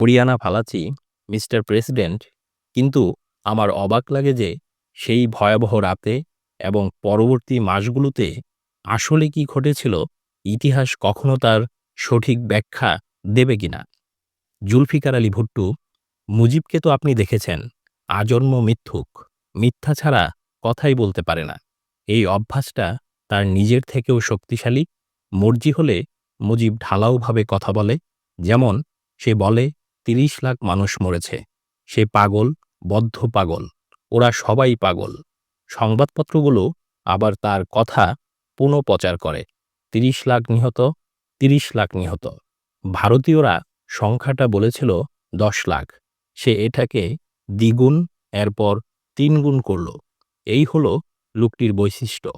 Haryana ফালাচি, mister president, কিন্তু আমার অবাক লাগে যে সেই ভয়াবহ রাতে এবং পরবর্তী মাসগুলোতে আসলে কি ঘটেছিল, ইতিহাস কখনো তার সঠিক ব্যাখ্যা দেবে কিনা? জুলফিকার আলী ভুট্টু, মুজিবকে তো আপনি দেখেছেন, আজন্ম মিথ্যুক, মিথ্যা ছাড়া কথাই বলতে পারে না। এই অভ্যাসটা তার নিজের থেকেও শক্তিশালী, মর্জি হলে মুজিব ঢালাওভাবে কথা বলে, যেমন সে বলে তিরিশ লাখ মানুষ মরেছে। সে পাগল, বদ্ধ পাগল। ওরা সবাই পাগল। সংবাদপত্রগুলো আবার তার কথা পুনঃপ্রচার করে। তিরিশ লাখ নিহত, তিরিশ লাখ নিহত। ভারতীয়রা সংখ্যাটা বলেছিল দশ লাখ। সে এটাকে দ্বিগুণ, এরপর তিনগুণ করল। এই হলো লোকটির বৈশিষ্ট্য।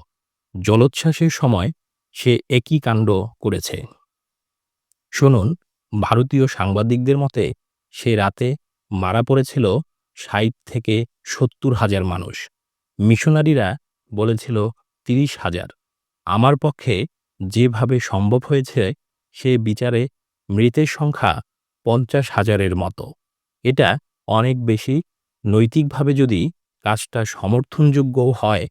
জলোচ্ছ্বাসের সময় সে একই কাণ্ড করেছে। শুনুন, ভারতীয় সাংবাদিকদের মতে সে রাতে মারা পড়েছিল ষাট থেকে সত্তর হাজার মানুষ। মিশনারিরা বলেছিল তিরিশ হাজার। আমার পক্ষে যেভাবে সম্ভব হয়েছে, সে বিচারে মৃতের সংখ্যা পঞ্চাশ হাজারের মতো। এটা অনেক বেশি। নৈতিকভাবে যদি কাজটা সমর্থনযোগ্যও হয়,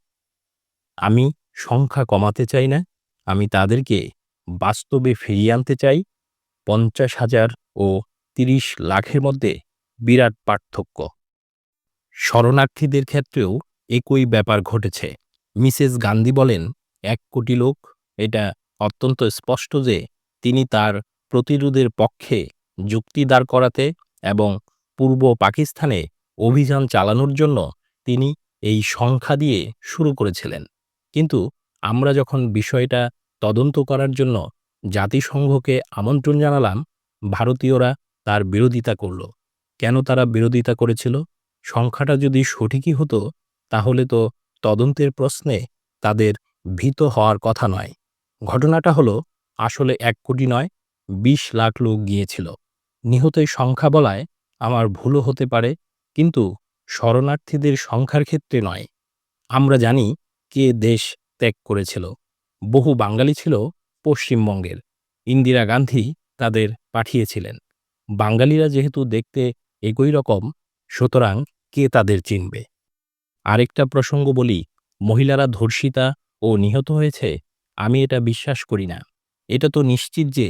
আমি সংখ্যা কমাতে চাই না। আমি তাদেরকে বাস্তবে ফিরিয়ে আনতে চাই। পঞ্চাশ হাজার ও তিরিশ লাখের মধ্যে বিরাট পার্থক্য। শরণার্থীদের ক্ষেত্রেও একই ব্যাপার ঘটেছে। মিসেস গান্ধী বলেন, এক কোটি লোক, এটা অত্যন্ত স্পষ্ট যে তিনি তার প্রতিরোধের পক্ষে যুক্তি দাঁড় করাতে এবং পূর্ব পাকিস্তানে অভিযান চালানোর জন্য তিনি এই সংখ্যা দিয়ে শুরু করেছিলেন। কিন্তু আমরা যখন বিষয়টা তদন্ত করার জন্য জাতিসংঘকে আমন্ত্রণ জানালাম, ভারতীয়রা তার বিরোধিতা করল। কেন তারা বিরোধিতা করেছিল? সংখ্যাটা যদি সঠিকই হতো, তাহলে তো তদন্তের প্রশ্নে তাদের ভীত হওয়ার কথা নয়। ঘটনাটা হলো, আসলে এক কোটি নয় ২০ লাখ লোক গিয়েছিল। নিহতের সংখ্যা বলায় আমার ভুলও হতে পারে, কিন্তু শরণার্থীদের সংখ্যার ক্ষেত্রে নয়। আমরা জানি কে দেশ ত্যাগ করেছিল। বহু বাঙালি ছিল পশ্চিমবঙ্গের। ইন্দিরা গান্ধী তাদের পাঠিয়েছিলেন। বাঙালিরা যেহেতু দেখতে একই রকম, সুতরাং কে তাদের চিনবে? আরেকটা প্রসঙ্গ বলি, মহিলারা ধর্ষিতা ও নিহত হয়েছে? আমি এটা বিশ্বাস করি না। এটা তো নিশ্চিত যে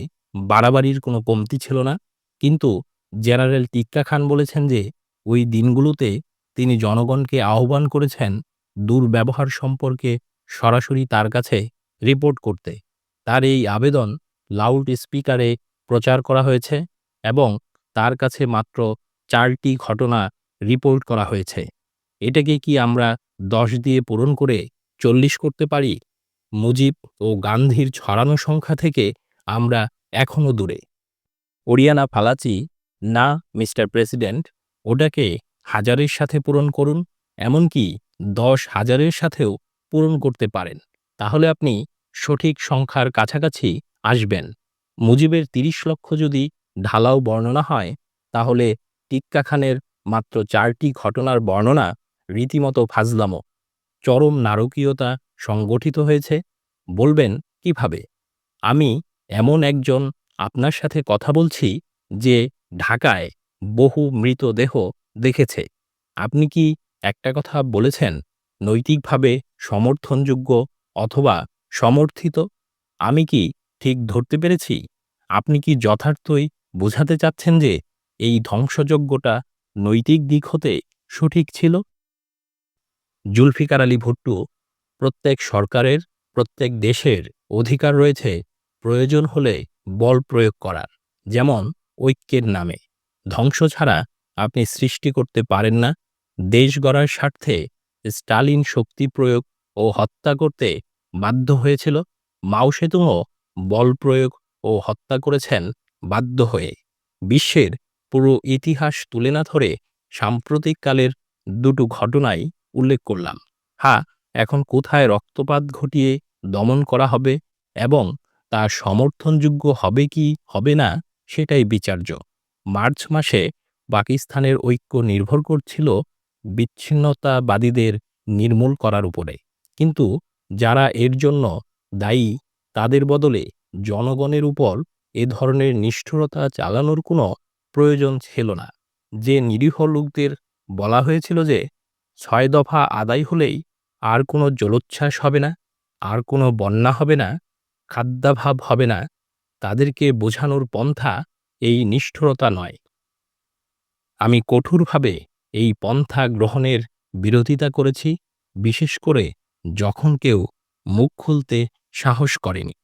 বাড়াবাড়ির কোনো কমতি ছিল না, কিন্তু জেনারেল টিক্কা খান বলেছেন যে ওই দিনগুলোতে তিনি জনগণকে আহ্বান করেছেন দুর্ব্যবহার সম্পর্কে সরাসরি তার কাছে রিপোর্ট করতে। তার এই আবেদন লাউড স্পিকারে প্রচার করা হয়েছে। এবং তার কাছে মাত্র চারটি ঘটনা রিপোর্ট করা হয়েছে। এটাকে কি আমরা দশ দিয়ে পূরণ করে চল্লিশ করতে পারি? মুজিব ও গান্ধীর ছড়ানো সংখ্যা থেকে আমরা এখনও দূরে। ওরিয়ানা ফালাচি, না, মিস্টার প্রেসিডেন্ট, ওটাকে হাজারের সাথে পূরণ করুন, এমনকি দশ হাজারের সাথেও পূরণ করতে পারেন। তাহলে আপনি সঠিক সংখ্যার কাছাকাছি আসবেন। মুজিবের ৩০ লক্ষ যদি ঢালাও বর্ণনা হয়, তাহলে টিক্কা খানের মাত্র চারটি ঘটনার বর্ণনা রীতিমতো ফাজলামো। চরম নারকীয়তা সংগঠিত হয়েছে। বলবেন, কীভাবে? আমি এমন একজন আপনার সাথে কথা বলছি যে ঢাকায় বহু মৃতদেহ দেখেছে। আপনি কি একটা কথা বলেছেন, নৈতিকভাবে সমর্থনযোগ্য অথবা সমর্থিত? আমি কি ঠিক ধরতে পেরেছি? আপনি কি যথার্থই বোঝাতে চাচ্ছেন যে এই ধ্বংসযজ্ঞটা নৈতিক দিক হতে সঠিক ছিল? জুলফিকার আলী ভুট্টু, প্রত্যেক সরকারের, প্রত্যেক দেশের অধিকার রয়েছে প্রয়োজন হলে বল প্রয়োগ করার, যেমন ঐক্যের নামে। ধ্বংস ছাড়া আপনি সৃষ্টি করতে পারেন না। দেশ গড়ার স্বার্থে স্টালিন শক্তি প্রয়োগ ও হত্যা করতে বাধ্য হয়েছিল। মাও সেতুও বল প্রয়োগ ও হত্যা করেছেন বাধ্য হয়ে বিশ্বের পুরো ইতিহাস তুলে না ধরে সাম্প্রতিককালের দুটো ঘটনাই উল্লেখ করলাম। হ্যাঁ এখন কোথায় রক্তপাত ঘটিয়ে দমন করা হবে এবং তা সমর্থনযোগ্য হবে কি হবে না সেটাই বিচার্য। মার্চ মাসে পাকিস্তানের ঐক্য নির্ভর করছিল বিচ্ছিন্নতাবাদীদের নির্মূল করার উপরে। কিন্তু যারা এর জন্য দায়ী তাদের বদলে জনগণের উপর এ ধরনের নিষ্ঠুরতা চালানোর কোনো প্রয়োজন ছিল না। যে নিরীহ লোকদের বলা হয়েছিল যে, ছয় দফা আদায় হলেই আর কোনো জলোচ্ছ্বাস হবে না, আর কোনো বন্যা হবে না, খাদ্যাভাব হবে না, তাদেরকে বোঝানোর পন্থা এই নিষ্ঠুরতা নয়। আমি কঠোরভাবে এই পন্থা গ্রহণের বিরোধিতা করেছি, বিশেষ করে যখন কেউ মুখ খুলতে সাহস করেনি।